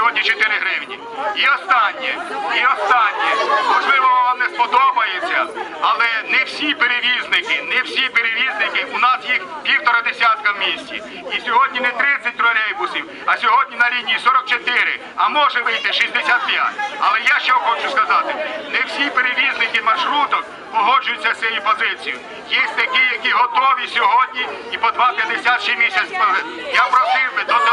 сьогодні 4 гривні. І останнє, і останнє, можливо, вам не сподобається, але не всі перевізники, не всі перевізники, у нас їх півтора десятка в місті. І сьогодні не 30 тролейбусів, а сьогодні на лінії 44, а може вийти 65. Але я що хочу сказати, не всі перевізники маршруток погоджуються з цією позицією. Є такі, які готові сьогодні і по 2,50 ще місяць. Я просив би до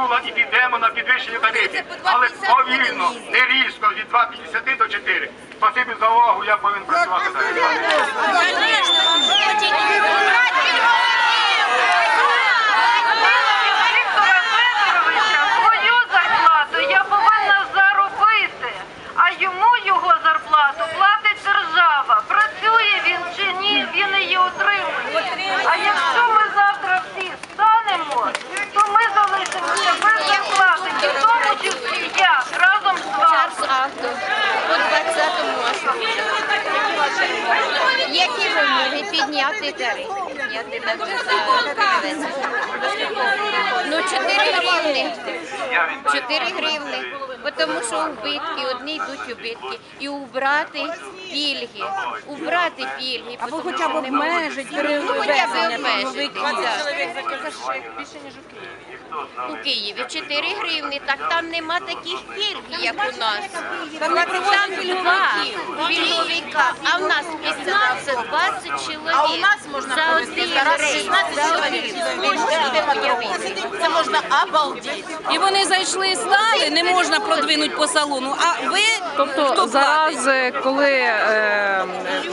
почула і підемо на підвищення тарифів. Але повільно, не різко, від 2,50 до 4. Спасибі за увагу, я повинен працювати далі. Свою зарплату я повинна заробити, а йому його зарплату платить держава. Працює він чи ні, він її отримує. А якщо ми завтра всі станемо, то ми залишимося без зарплати, і в тому числі я разом з вами. Час авто по 20-му маршруті. Які вимоги підняти тариф? Підняти за. Ну, 4 гривни. 4 гривни. Бо Тому що убитки, одні йдуть убитки. І убрати пільги. Убрати пільги. Або хоча б обмежити Ну, хоча б обмежити. да. У Києві 4 гривні, так там нема таких пільг, як у нас. Там два пільговика, а в нас 15-20 чоловік. А у нас за один рейс, за один. Це можна обалдіти. І вони зайшли, стали, не можна продвинути по салону. А ви Тобто хто зараз, е, коли е,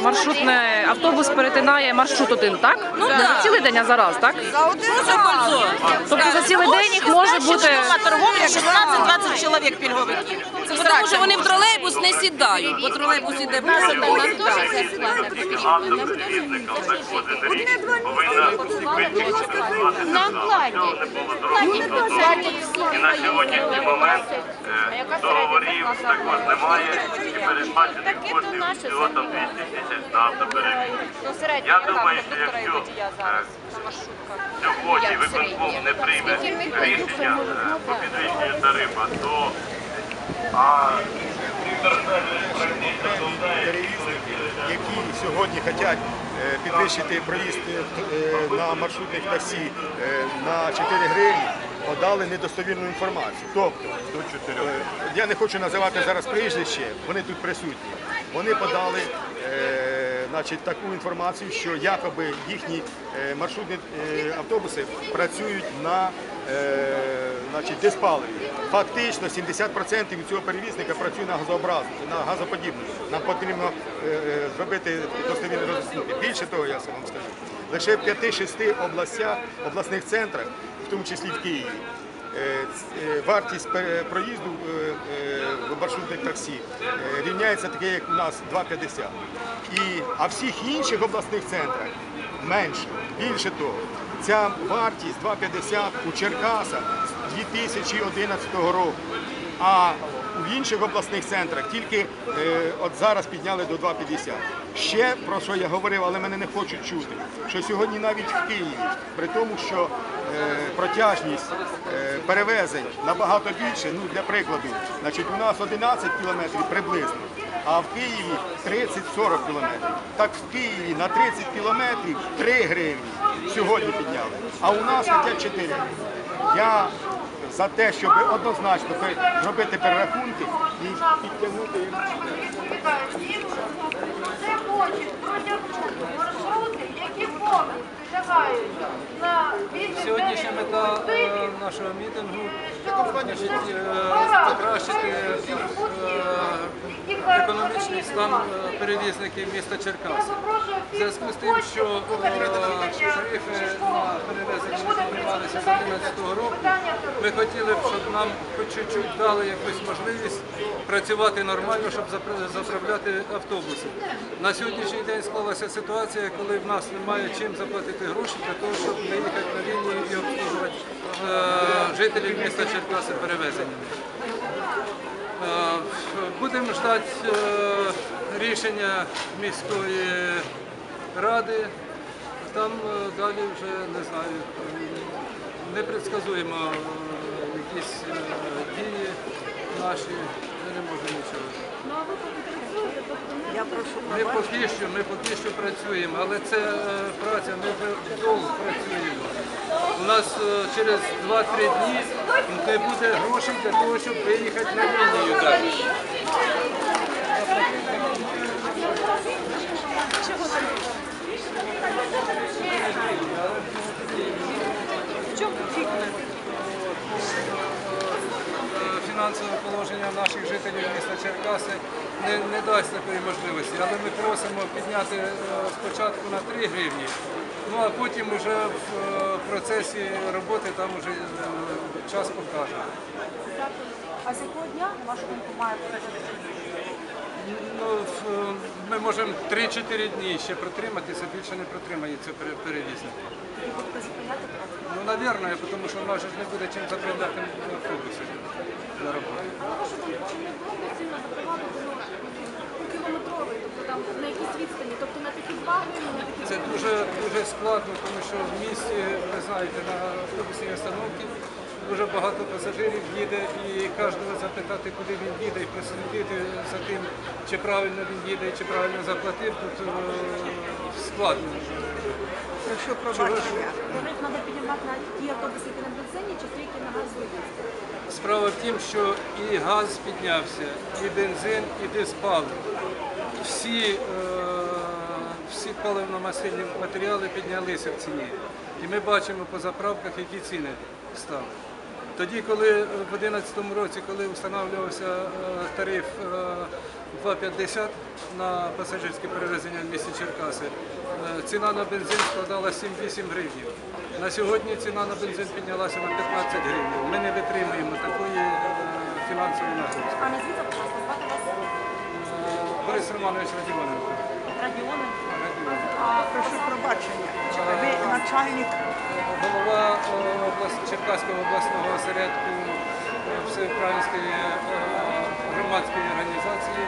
маршрутний автобус перетинає маршрут один, так? Ну да. цілий день а зараз, так? Просто кольцо. Тобто за цілий день їх може бути торговля 16-20 чоловік пільговиків. Це Тому що вони в тролейбус не сідають, бо тролейбус іде по платять всі. І на сьогоднішній момент е, договорів також немає і передбачених коштів всього там 200 тисяч на автоперевізку. Я думаю, що якщо сьогодні виконком не прийме рішення е, по підвищенню тарифа, то а які сьогодні хочуть е, підвищити проїзд е, на маршрутних таксі е, на 4 гривні, подали недостовірну інформацію. Тобто, е, я не хочу називати зараз прізвище, вони тут присутні. Вони подали е, значить, таку інформацію, що якоби їхні е, маршрутні е, автобуси працюють на е, значить, диспаливі. Фактично 70% від цього перевізника працює на газообразну, на газоподібну. Нам потрібно е, е, зробити достовірне роз'яснення. Більше того, я вам скажу, лише в 5-6 областях, обласних центрах, в тому числі в Києві, е, вартість проїзду в маршрутних таксі рівняється таке, як у нас 2,50. І, а в всіх інших обласних центрах менше. Більше того, ця вартість 2,50 у Черкасах 2011 року. А в інших обласних центрах тільки е, от зараз підняли до 2,50. Ще про що я говорив, але мене не хочуть чути, що сьогодні навіть в Києві, при тому, що е, протяжність е, перевезень набагато більше, ну для прикладу, значить у нас 11 кілометрів приблизно, а в Києві 30-40 кілометрів. Так в Києві на 30 кілометрів 3 гривні сьогодні підняли, а у нас хочуть 4 гривні. За те, щоб однозначно зробити перерахунки і підтягнути. Це хочуть протягнути маршрути, які повністю лягають на Сьогоднішня мета е, нашого мітингу значить, е, покращити економічний стан е, перевізників міста Черкаси. В зв'язку з тим, що тарифи на перевезення піднімалися з 2011 року, ми хотіли б, щоб нам хоч чуть-чуть дали якусь можливість працювати нормально, щоб заправляти автобуси. На сьогоднішній день склалася ситуація, коли в нас немає чим заплатити гроші для того, щоб не їхати на лінію і обслуговувати е, жителів міста Черкаси перевезеннями. Е, Будемо ждати е, рішення міської ради. Там е, далі вже не знаю. не предсказуємо якісь дії наші, не можемо нічого. Ми поки що, ми поки що працюємо, але це е, праця, ми вже довго працюємо. У нас е, через 2-3 дні не буде грошей для того, щоб виїхати на лінію далі. Е, Фінансове положення наших жителів міста Черкаси не, не дасть такої можливості, але ми просимо підняти е, спочатку на 3 гривні, ну а потім вже в е, процесі роботи там вже е, час покаже. А з якого дня, на вашу думку, має бути? Ну, ми можемо 3-4 дні ще протриматися, більше не протримається пере- перевізник. Ну, навірно, тому що в нас ж не буде чим заправляти на роботу. Але вашу думку, чи не б доцільно запровадити ну, кілометровий, тобто там на якісь відстані, тобто на такі два на такі Це дуже дуже складно, тому що в місті, ви знаєте, на автобусній остановці дуже багато пасажирів їде і кожного запитати, куди він їде, і прослідити за тим, чи правильно він їде, чи правильно заплатив, тут е, складно. Прошу пробачення. Тариф треба піднімати на ті автобуси, які на бензині, чи ті, які на газу? Справа в тім, що і газ піднявся, і бензин, і диспалив. Всі, е, всі паливно-мастильні матеріали піднялися в ціні. І ми бачимо по заправках, які ціни стали. Тоді, коли е, в 2011 році, коли встановлювався е, тариф е, 2,50 на пасажирське перевезення в місті Черкаси, е, ціна на бензин складала 7-8 гривень. На сьогодні ціна на бензин піднялася на 15 гривень. Ми не витримуємо такої е, фінансової нагрузки. А назвіться, будь ласка, звати вас Е, Борис Романович Радіоненко. Радіоненко. Прошу пробачення начальник. Голова е, Черкаського обласного осередку е, всеукраїнської е, громадської організації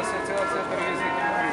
Асоціація перевізників.